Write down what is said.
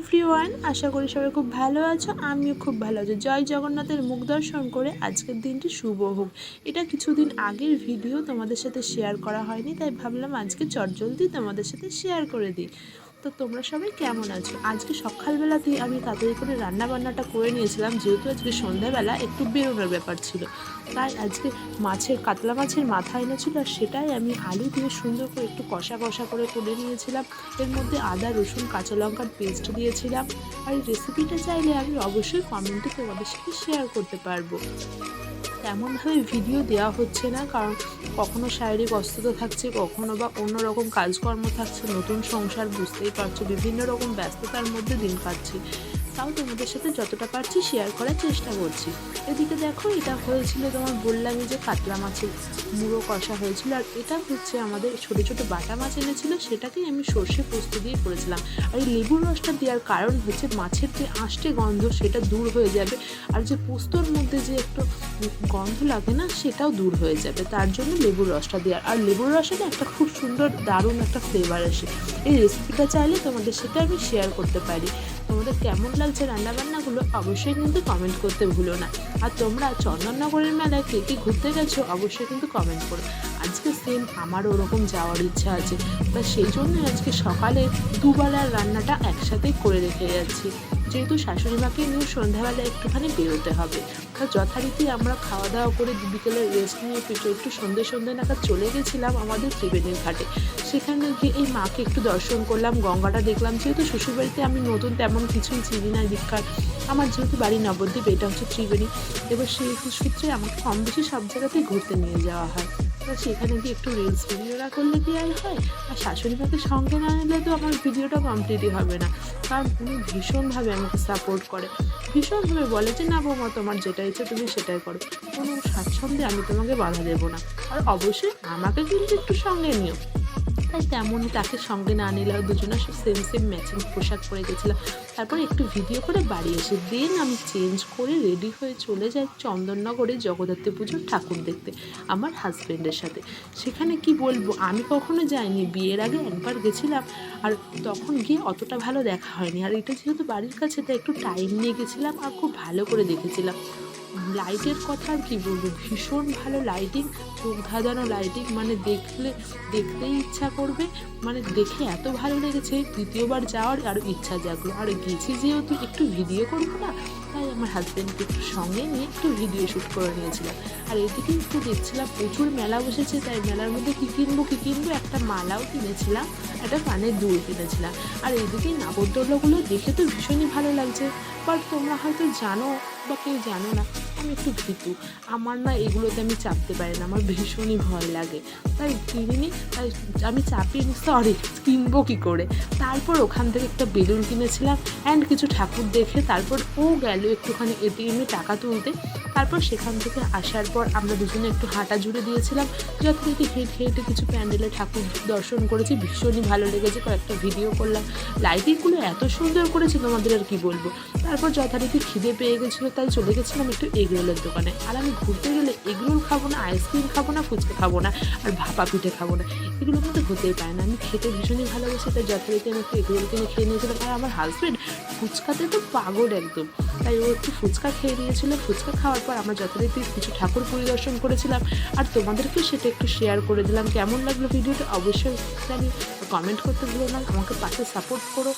Everyone আশা করি সবাই খুব ভালো আছো, আমিও খুব ভালো আছো। জয় জগন্নাথের মুখ দর্শন করে আজকের দিনটি শুভ হোক। এটা কিছুদিন আগের ভিডিও তোমাদের সাথে শেয়ার করা হয়নি, তাই ভাবলাম আজকে চটজলদি তোমাদের সাথে শেয়ার করে দিই। তো তোমরা সবাই কেমন আছো? আজকে সকালবেলাতেই আমি তাড়াতাড়ি করে রান্না বান্নাটা করে নিয়েছিলাম, যেহেতু আজকে সন্ধ্যাবেলা একটু বেরোনোর ব্যাপার ছিল। তাই আজকে মাছের, কাতলা মাছের মাথা এনেছিল আর সেটাই আমি আলু দিয়ে সুন্দর করে একটু কষা কষা করে করে নিয়েছিলাম। এর মধ্যে আদা, রসুন, কাঁচা লঙ্কার পেস্ট দিয়েছিলাম। আর এই রেসিপিটা চাইলে আমি অবশ্যই কমেন্টে তোমাদের সাথে শেয়ার করতে পারব। তেমনভাবে ভিডিও দেওয়া হচ্ছে না, কারণ কখনো শারীরিক অসুস্থতা থাকছে, কখনো বা অন্য রকম কাজকর্ম থাকছে, নতুন সংসার বুঝতেই পারছ বিভিন্ন রকম ব্যস্ততার মধ্যে দিন কাটছি। তাও তোমাদের সাথে যতটা পারছি শেয়ার করার চেষ্টা করছি। এদিকে দেখো, এটা হয়েছিল তোমার বললামই যে কাতলা মাছের মুড়ো কষা হয়েছিল, আর এটা হচ্ছে আমাদের ছোটো ছোটো বাটা মাছ এনেছিল, সেটাকেই আমি সর্ষে পোস্ত দিয়ে করেছিলাম। আর এই লেবুর রসটা দেওয়ার কারণ হচ্ছে মাছের যে আষ্টে গন্ধ, সেটা দূর হয়ে যাবে, আর যে পোস্তর মধ্যে যে একটু গন্ধ লাগে না, সেটাও দূর হয়ে যাবে, তার জন্য লেবুর রসটা দেওয়ার। আর লেবুর রসে না একটা খুব সুন্দর দারুণ একটা ফ্লেভার আসে। এই রেসিপিটা চাইলে তোমাদের সাথে আমি শেয়ার করতে পারি। তোমাদের কেমন লাগছে রান্নাবান্নাগুলো অবশ্যই কিন্তু কমেন্ট করতে ভুলো না। আর তোমরা চন্দননগরের মেলায় কে কি ঘুরতে গেছো অবশ্যই কিন্তু কমেন্ট করো। আজকে সেম আমারও ওরকম যাওয়ার ইচ্ছা আছে। তা সেই জন্য আজকে সকালে দুবেলার রান্নাটা একসাথেই করে রেখে যাচ্ছি। যেহেতু শাশুড়ি মাকে নিয়ে সন্ধ্যাবেলা একটুখানি বেরোতে হবে। তা যথারীতি আমরা খাওয়া দাওয়া করে বিকেলের রেস্ট নিয়ে পিঠে একটু সন্ধে সন্ধে নাগাদ চলে গেছিলাম আমাদের ত্রিবেণীর ঘাটে। সেখানে গিয়ে এই মাকে একটু দর্শন করলাম, গঙ্গাটা দেখলাম। যেহেতু শ্বশুরবাড়িতে আমি নতুন তেমন কিছুই চিনি না দীক্ষার। আমার যেহেতু বাড়ি নবদ্বীপ, এটা হচ্ছে ত্রিবেণী। এবার সেই সূত্রে আমাকে কম বেশি সব জায়গাতেই ঘুরতে নিয়ে যাওয়া হয়। তো সেখানে গিয়ে একটু রিলস ভিডিও না করলে কি আর হয়? আর শাশুড়ি মাকে সঙ্গে না নিলে তো আমার ভিডিওটা কমপ্লিটই হবে না। কারণ উনি ভীষণভাবে আমাকে সাপোর্ট করে। ভীষণভাবে বলে যে, না বৌমা, তোমার যেটা ইচ্ছে তুমি সেটাই করো। কোনো স্বাচ্ছন্দ্যে আমি তোমাকে বাধা দেবো না। আর অবশ্যই আমাকে কিন্তু একটু সঙ্গে নিও। তাই তেমনই তাকে সঙ্গে না নিলে দুজনে সেম সেম ম্যাচিং পোশাক পরে গেছিলাম তারপর একটু ভিডিও করে বাড়ি এসে দেন আমি চেঞ্জ করে রেডি হয়ে চলে যাই চন্দননগরে জগদ্ধাত্রী পুজোর ঠাকুর দেখতে, আমার হাজব্যান্ডের সাথে। সেখানে কি বলব, আমি কখনো যাইনি, বিয়ের আগে একবার গেছিলাম আর তখন গিয়ে অতটা ভালো দেখা হয়নি। আর এটা যেহেতু বাড়ির কাছে, তাই একটু টাইম নিয়ে গেছিলাম আর খুব ভালো করে দেখেছিলাম। লাইটের কথা আর কি বলব? ভীষণ ভালো লাইটিং চোখ ধাঁধানো লাইটিং মানে দেখলে, দেখতেই ইচ্ছা করবে মানে দেখে এত ভালো লেগেছে দ্বিতীয়বার যাওয়ার আরও ইচ্ছা জাগলো। আর গেছি যেহেতু একটু ভিডিও করব না তাই আমার হাজব্যান্ডকে একটু সঙ্গে নিয়ে একটু ভিডিও শ্যুট করে নিয়েছিলাম। আর এদিকে একটু দেখছিলাম, প্রচুর মেলা বসেছে, তাই মেলার মধ্যে কী কিনবো কী কিনবো, একটা মালাও কিনেছিলাম, একটা কানের দুল কিনেছিলাম। আর এদিকে নাগরদোলাগুলো দেখে তো ভীষণই ভালো লাগছে। বাট তোমরা হয়তো জানো বা কেউ জানো না, আমি একটু ভীতু। আমার না এগুলোতে আমি চাপতে পারি না, আমার ভীষণই ভয় লাগে। তাই কিনিনি, তাই আমি চাপিনি সরি কিনবো কী করে? তারপর ওখান থেকে একটা বেলুন কিনেছিলাম অ্যান্ড কিছু ঠাকুর দেখে তারপর ও গেল। একটুখানি এটিএমে টাকা তুলতে তারপর সেখান থেকে আসার পর আমরা দুজনে একটু হাঁটা জুড়ে দিয়েছিলাম। যথারীতি হেঁটে হেঁটে কিছু প্যান্ডেলে ঠাকুর দর্শন করেছি, ভীষণই ভালো লেগেছে, কয়েকটা ভিডিও করলাম। লাইটিংগুলো এত সুন্দর করেছে তোমাদের আর কি বলব? তারপর যথারীতি খিদে পেয়ে গেছিল, তাই চলে গেছিলাম একটু এগরোলের দোকানে। আর আমি ঘুরতে গেলে এগরোল খাব না আইসক্রিম খাব না, ফুচকা খাব না, আর ভাপা পিঠে খাব না। এগুলো কিন্তু হতেই পারে না। আমি খেতে ভীষণই ভালোবাসি, তাই যথারীতি আমি একটু এগরোল কিনে খেয়ে নিয়েছিলাম। আর আমার হাজব্যান্ড ফুচকাতে তো পাগল একদম। তাই ও একটু ফুচকা খেয়ে নিয়েছিল। ফুচকা খাওয়ার পর আমরা যথারীতি কিছু ঠাকুর পরিদর্শন করেছিলাম। আর তোমাদেরকে সেটা একটু শেয়ার করে দিলাম। কেমন লাগল ভিডিওটা? অবশ্যই জানি কমেন্ট করতে ভুলো না। আমাকে পাশে সাপোর্ট করো।